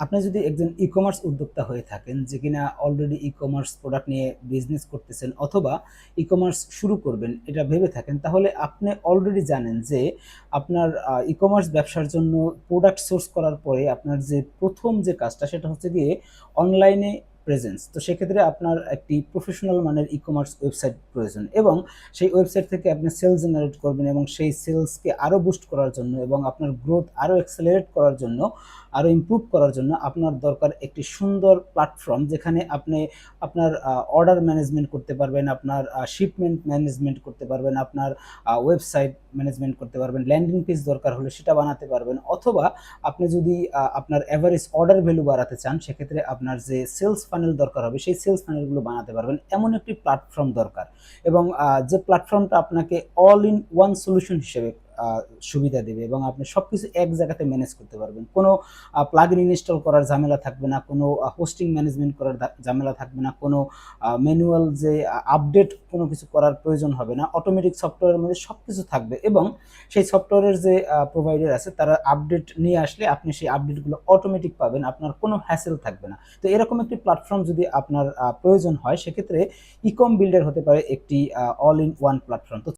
আপনি যদি একজন ই কমার্স উদ্যোক্তা হয়ে থাকেন যে কিনা অলরেডি ই কমার্স প্রোডাক্ট নিয়ে বিজনেস করতেছেন অথবা ই কমার্স শুরু করবেন, এটা ভেবে থাকেন, তাহলে আপনি অলরেডি জানেন যে আপনার ই কমার্স ব্যবসার জন্য প্রোডাক্ট সোর্স করার পরে আপনার যে প্রথম যে কাজটা সেটা হচ্ছে গিয়ে অনলাইনে প্রেজেন্স তো সেক্ষেত্রে আপনার একটি প্রফেশনাল মানের ই কমার্স ওয়েবসাইট প্রয়োজন এবং সেই ওয়েবসাইট থেকে আপনি সেলস জেনারেট করবেন এবং সেই সেলসকে আরও বুস্ট করার জন্য এবং আপনার গ্রোথ আরও অ্যাক্সেলারেট করার জন্য আরও ইমপ্রুভ করার জন্য আপনার দরকার একটি সুন্দর প্ল্যাটফর্ম যেখানে আপনি আপনার অর্ডার ম্যানেজমেন্ট করতে পারবেন, আপনার শিপমেন্ট ম্যানেজমেন্ট করতে পারবেন, আপনার ওয়েবসাইট ম্যানেজমেন্ট করতে পারবেন ল্যান্ডিং পেজ দরকার হলে সেটা বানাতে পারবেন অথবা আপনি যদি আপনার অ্যাভারেজ অর্ডার ভ্যালু বাড়াতে চান, সেক্ষেত্রে আপনার যে সেলস ফানেল দরকার হবে, সেই সেলস ফানেলগুলো বানাতে পারবেন। এমন একটি প্ল্যাটফর্ম দরকার এবং যে প্ল্যাটফর্মটা আপনাকে অল ইন ওয়ান সলিউশন হিসেবে সুবিধা দেবে এবং আপনি সব কিছু এক জায়গাতে ম্যানেজ করতে পারবেন। কোনো প্লাগ ইন ইনস্টল করার ঝামেলা থাকবে না, কোনো হোস্টিং ম্যানেজমেন্ট করার ঝামেলা থাকবে না, কোনো ম্যানুয়াল যে আপডেট কোনো কিছু করার প্রয়োজন হবে না অটোমেটিক সফটওয়্যারের মধ্যে সব কিছু থাকবে এবং সেই সফটওয়্যারের যে প্রোভাইডার আছে তারা আপডেট নিয়ে আসলে আপনি সেই আপডেটগুলো অটোমেটিক পাবেন, আপনার কোনো হ্যাসেল থাকবে না। তো এরকম একটি প্ল্যাটফর্ম যদি আপনার প্রয়োজন হয়, সেক্ষেত্রে ইকম বিল্ডার হতে পারে একটি অল ইন ওয়ান প্ল্যাটফর্ম তো